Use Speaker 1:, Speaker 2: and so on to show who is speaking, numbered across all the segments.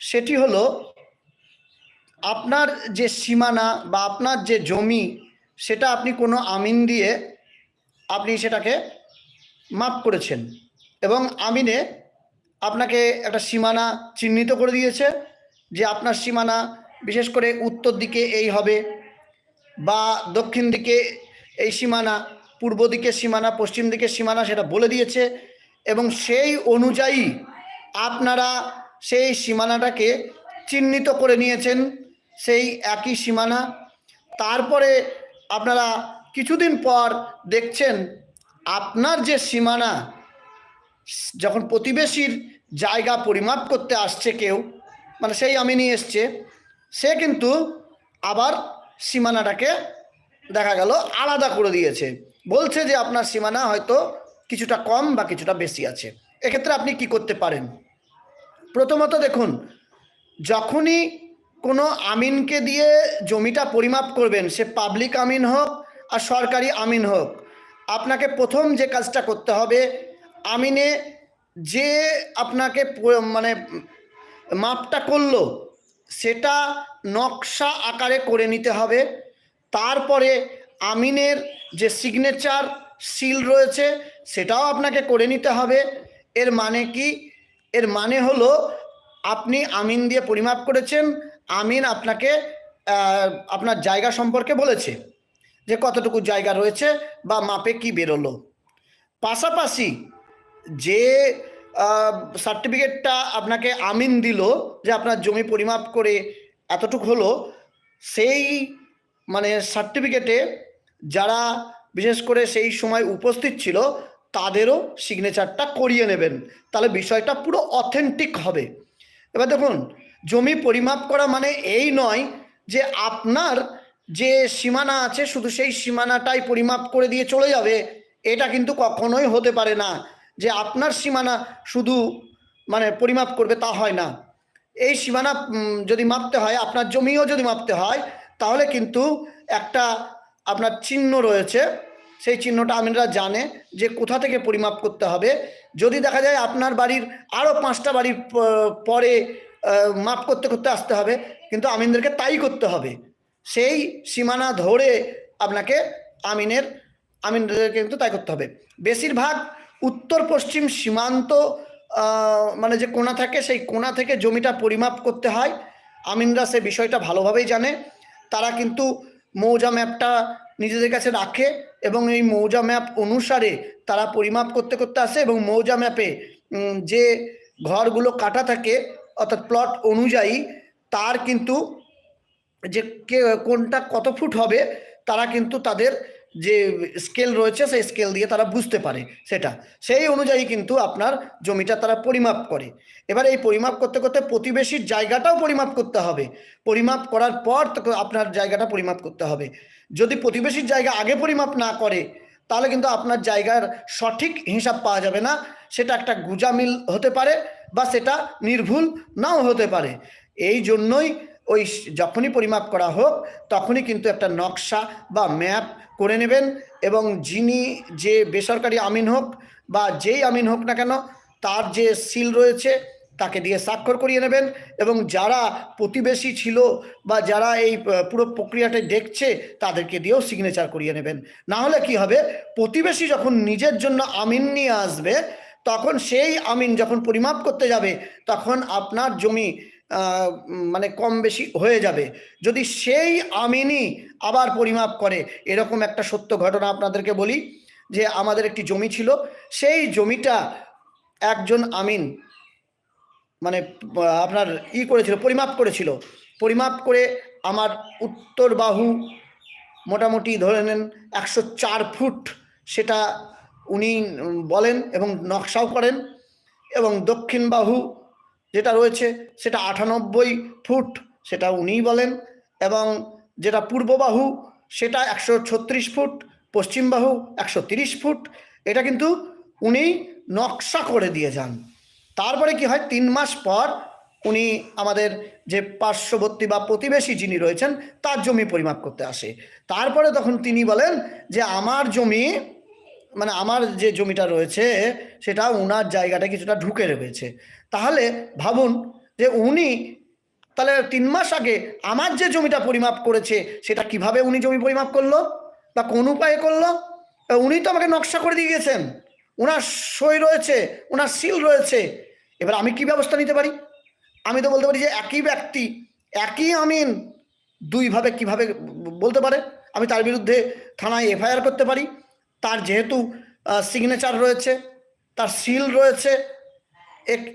Speaker 1: সেটি হলো, আপনার যে সীমানা বা আপনার যে জমি, সেটা আপনি কোনো আমিন দিয়ে আপনি সেটাকে মাপ করেছেন। এবং আমিনে আপনাকে একটা সীমানা চিহ্নিত করে দিয়েছে যে আপনার সীমানা বিশেষ করে উত্তর দিকে এই হবে বা দক্ষিণ দিকে এই সীমানা, পূর্ব দিকে সীমানা, পশ্চিম দিকে সীমানা সেটা বলে দিয়েছে এবং সেই অনুযায়ী আপনারা সেই সীমানাটাকে চিহ্নিত করে নিয়েছেন সেই একই সীমানা। তারপরে আপনারা কিছুদিন পর দেখছেন, আপনার যে সীমানা, যখন প্রতিবেশীর জায়গা পরিমাপ করতে আসছে কেউ মানে সেই আমি নিয়ে এসছে, সে কিন্তু আবার সীমানাটাকে দেখা গেল আলাদা করে দিয়েছে। বলছে যে আপনার সীমানা হয়তো কিছুটা কম বা কিছুটা বেশি আছে। এক্ষেত্রে আপনি কি করতে পারেন? প্রথমত দেখুন, যখনই কোনো আমিনকে দিয়ে জমিটা পরিমাপ করবেন, সে পাবলিক আমিন হোক আর সরকারি আমিন হোক, আপনাকে প্রথম যে কাজটা করতে হবে, আমিনে যে আপনাকে মানে মাপটা করল, সেটা নকশা আকারে করে নিতে হবে। তারপরে আমিনের যে সিগনেচার সিল রয়েছে, সেটাও আপনাকে করে নিতে হবে। এর মানে কি? এর মানে হলো, আপনি আমিন দিয়ে পরিমাপ করেছেন, আমিন আপনাকে আপনার জায়গা সম্পর্কে বলেছে যে কতটুকু জায়গা রয়েছে বা মাপে কি বেরোলো। পাশাপাশি যে সার্টিফিকেটটা আপনাকে আমিন দিল যে আপনার জমি পরিমাপ করে এতটুক হলো, সেই মানে সার্টিফিকেটে যারা বিশেষ করে সেই সময় উপস্থিত ছিল তাদেরও সিগনেচারটা করিয়ে নেবেন। তাহলে বিষয়টা পুরো অথেন্টিক হবে। এবার দেখুন, জমি পরিমাপ করা মানে এই নয় যে আপনার যে সীমানা আছে, শুধু সেই সীমানাটাই পরিমাপ করে দিয়ে চলে যাবে, এটা কিন্তু কখনোই হতে পারে না যে আপনার সীমানা শুধু মানে পরিমাপ করবে তা হয় না। এই সীমানা যদি মাপতে হয়, আপনার জমিও যদি মাপতে হয়, তাহলে কিন্তু একটা আপনার চিহ্ন রয়েছে। সেই চিহ্নটা আমিনরা জানে যে কোথা থেকে পরিমাপ করতে হবে। যদি দেখা যায় আপনার বাড়ির আরও পাঁচটা বাড়ির পরে মাপ করতে করতে আসতে হবে, কিন্তু আমিনদেরকে তাই করতে হবে। সেই সীমানা ধরে আপনাকে আমিনের, আমিনদেরকে কিন্তু তাই করতে হবে। বেশিরভাগ উত্তর পশ্চিম সীমান্ত মানে যে কোনা থাকে, সেই কোনা থেকে জমিটা পরিমাপ করতে হয়। আমিনরা সে বিষয়টা ভালোভাবেই জানে। তারা কিন্তু মৌজা ম্যাপটা নিজেদের কাছে রাখে এবং এই মৌজা ম্যাপ অনুসারে তারা পরিমাপ করতে করতে আসে এবং মৌজা ম্যাপে যে ঘরগুলো কাটা থাকে, অর্থাৎ প্লট অনুযায়ী তার কিন্তু যে কে, কোনটা কত ফুট হবে, তারা কিন্তু তাদের যে স্কেল রয়েছে, সেই স্কেল দিয়ে তারা বুঝতে পারে সেটা। সেই অনুযায়ী কিন্তু আপনার জমিটা তারা পরিমাপ করে। এবার এই পরিমাপ করতে করতে প্রতিবেশীর জায়গাটাও পরিমাপ করতে হবে। পরিমাপ করার পর আপনার জায়গাটা পরিমাপ করতে হবে। যদি প্রতিবেশীর জায়গা আগে পরিমাপ না করে, তাহলে কিন্তু আপনার জায়গার সঠিক হিসাব পাওয়া যাবে না। সেটা একটা গুজামিল হতে পারে বা সেটা নির্ভুল নাও হতে পারে। এই জন্যই ওই যখনই পরিমাপ করা হোক, তখনই কিন্তু একটা নকশা বা ম্যাপ করে নেবেন এবং যিনি যে বেসরকারি আমিন হোক বা যেই আমিন হোক না কেন, তার যে সিল রয়েছে, তাকে দিয়ে স্বাক্ষর করিয়ে নেবেন এবং যারা প্রতিবেশী ছিল বা যারা এই পুরো প্রক্রিয়াটা দেখছে, তাদেরকে দিয়েও সিগনেচার করিয়ে নেবেন। না হলে কি হবে, প্রতিবেশী যখন নিজের জন্য আমিন নিয়ে আসবে, তখন সেই আমিন যখন পরিমাপ করতে যাবে, তখন আপনার জমি মানে কম বেশি হয়ে যাবে। যদি সেই আমিনই আবার পরিমাপ করে, এরকম একটা সত্য ঘটনা আপনাদেরকে বলি যে আমাদের একটি জমি ছিল, সেই জমিটা একজন আমিন মানে আপনার ই করেছিল, পরিমাপ করেছিল। পরিমাপ করে আমার উত্তর বাহু মোটামুটি ধরে নেন একশো চার ফুট, সেটা উনি বলেন এবং নকশাও করেন এবং দক্ষিণ বাহু যেটা রয়েছে সেটা আটানব্বই ফুট, সেটা উনিই বলেন। এবং যেটা পূর্ব বাহু, সেটা একশো ছত্রিশ ফুট, পশ্চিম বাহু একশো তিরিশ ফুট। এটা কিন্তু উনি নকশা করে দিয়ে যান। তারপরে কি হয়, তিন মাস পর উনি আমাদের যে পার্শ্ববর্তী বা প্রতিবেশী যিনি রয়েছেন, তার জমি পরিমাপ করতে আসে। তারপরে তখন তিনি বলেন যে, আমার জমি মানে আমার যে জমিটা রয়েছে, সেটা ওনার জায়গাটা কিছুটা ঢুকে রয়েছে। তাহলে ভাবুন যে উনি তাহলে তিন মাস আগে আমার যে জমিটা পরিমাপ করেছে, সেটা কীভাবে উনি জমি পরিমাপ করল? বা কোন উপায়ে করল? উনি তো আমাকে নকশা করে দিয়ে গেছেন। ওনার সই রয়েছে ওনার সিল রয়েছে। এবার আমি কি ব্যবস্থা নিতে পারি? আমি তো বলতে পারি যে একই ব্যক্তি, একই আমিন দুইভাবে কীভাবে বলতে পারে? আমি তার বিরুদ্ধে থানায় এফআইআর করতে পারি। তার যেহেতু সিগনেচার রয়েছে, তার সিল রয়েছে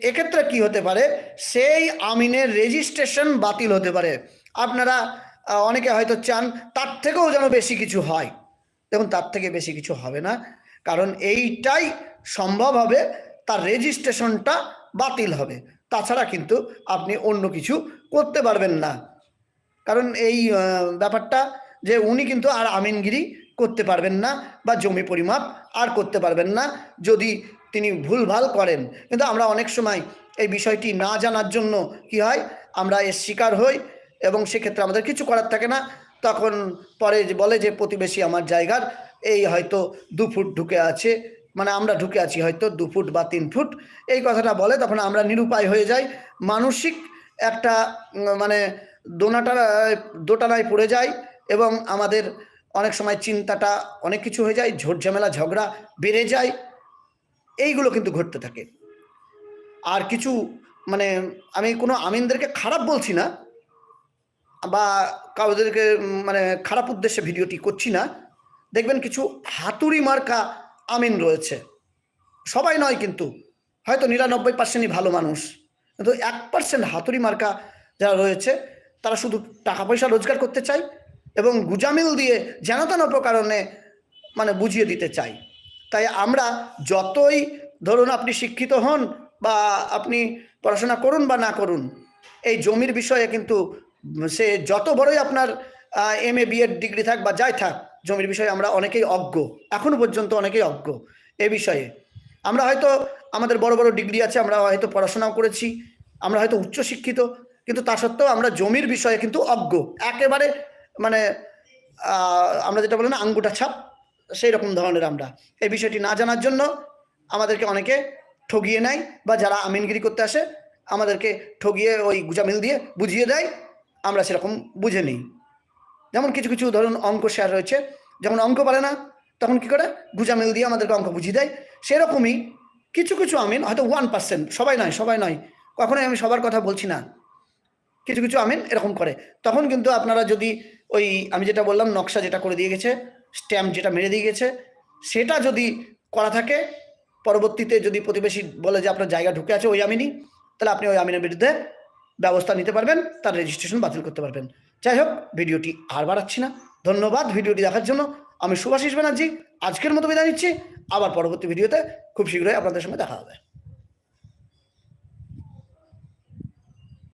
Speaker 1: এক্ষেত্রে কি হতে পারে? সেই আমিনের রেজিস্ট্রেশন বাতিল হতে পারে। আপনারা অনেকে হয়তো চান তার থেকেও যেন বেশি কিছু হয়। দেখুন, তার থেকে বেশি কিছু হবে না, কারণ এইটাই সম্ভব হবে, তার রেজিস্ট্রেশনটা বাতিল হবে। তাছাড়া কিন্তু আপনি অন্য কিছু করতে পারবেন না। কারণ এই ব্যাপারটা যে উনি কিন্তু আর আমিনগিরি করতে পারবেন না বা জমি পরিমাপ আর করতে পারবেন না যদি তিনি ভুলভাল করেন। কিন্তু আমরা অনেক সময় এই বিষয়টি না জানার জন্য কি হয়? আমরা এর শিকার হই এবং সেক্ষেত্রে আমাদের কিছু করার থাকে না। তখন পরে বলে যে প্রতিবেশী আমার জায়গার, এই হয়তো দু ফুট ঢুকে আছে মানে আমরা ঢুকে আছি হয়তো দু ফুট বা তিন ফুট। এই কথাটা বলে তখন আমরা নিরুপায় হয়ে যাই। মানসিক একটা মানে দোনাটা দোটানায় পড়ে যায় এবং আমাদের অনেক সময় চিন্তাটা অনেক কিছু হয়ে যায় ঝামেলা, ঝগড়া বেড়ে যায়, এইগুলো কিন্তু ঘটতে থাকে। আর কিছু মানে আমি কোনো আমিনদেরকে খারাপ বলছি না বা কাউদেরকে মানে খারাপ উদ্দেশ্যে ভিডিওটি করছি না, দেখবেন কিছু হাতুড়ি মার্কা আমিন রয়েছে। সবাই নয় কিন্তু, হয়তো নিরানব্বই পার্সেন্টই ভালো মানুষ, কিন্তু এক পার্সেন্ট হাতুড়ি মার্কা যারা রয়েছে, তারা শুধু টাকা পয়সা রোজগার করতে চায় এবং গুজামিল দিয়ে যেন তেন প্রকারণে মানে বুঝিয়ে দিতে চাই। তাই আমরা যতই ধরুন আপনি শিক্ষিত হন বা আপনি পড়াশোনা করুন বা না করুন, এই জমির বিষয়ে কিন্তু সে যত বড়ই আপনার এম এ বিএড ডিগ্রি থাক বা যাই থাক, জমির বিষয়ে আমরা অনেকেই অজ্ঞ, এখনও পর্যন্ত অনেকেই অজ্ঞ এ বিষয়ে। আমরা হয়তো আমাদের বড় বড় ডিগ্রি আছে, আমরা হয়তো পড়াশোনাও করেছি, আমরা হয়তো উচ্চশিক্ষিত, কিন্তু তা সত্ত্বেও আমরা জমির বিষয়ে কিন্তু অজ্ঞ, একেবারে মানে আমরা যেটা বলি না আঙ্গুটা ছাপ সেই রকম ধরনের আমরা। এই বিষয়টি না জানার জন্য আমাদেরকে অনেকে ঠগিয়ে নেয় বা যারা আমিনগিরি করতে আসে, আমাদেরকে ঠগিয়ে ওই গুজামিল দিয়ে বুঝিয়ে দেয়, আমরা সেরকম বুঝে নিই। যেমন কিছু কিছু ধরুন অঙ্ক শেয়ার রয়েছে, যখন অঙ্ক পারে না, তখন কি করে? গুজামিল দিয়ে আমাদেরকে অঙ্ক বুঝিয়ে দেয়। সেরকমই কিছু কিছু আমিন, হয়তো ওয়ান পার্সেন্ট সবাই নয় সবাই নয়, কখনোই আমি সবার কথা বলছি না। কিছু কিছু আমিন এরকম করে। তখন কিন্তু আপনারা যদি ওই আমি যেটা বললাম, নকশা যেটা করে দিয়ে গেছে স্ট্যাম্প যেটা মেরে দিয়ে গেছে, সেটা যদি করা থাকে, পরবর্তীতে যদি প্রতিবেশী বলে যে আপনার জায়গা ঢুকে আছে ওই আমিনই, তাহলে আপনি ওই আমিনের বিরুদ্ধে ব্যবস্থা নিতে পারবেন, তার রেজিস্ট্রেশন বাতিল করতে পারবেন। যাই হোক, ভিডিওটি আর বাড়াচ্ছি না। ধন্যবাদ ভিডিওটি দেখার জন্য। আমি সুভাষিস ব্যানার্জি, আজকের মতো বিদায় নিচ্ছি। আবার পরবর্তী ভিডিওতে খুব শীঘ্রই আপনাদের সঙ্গে দেখা হবে।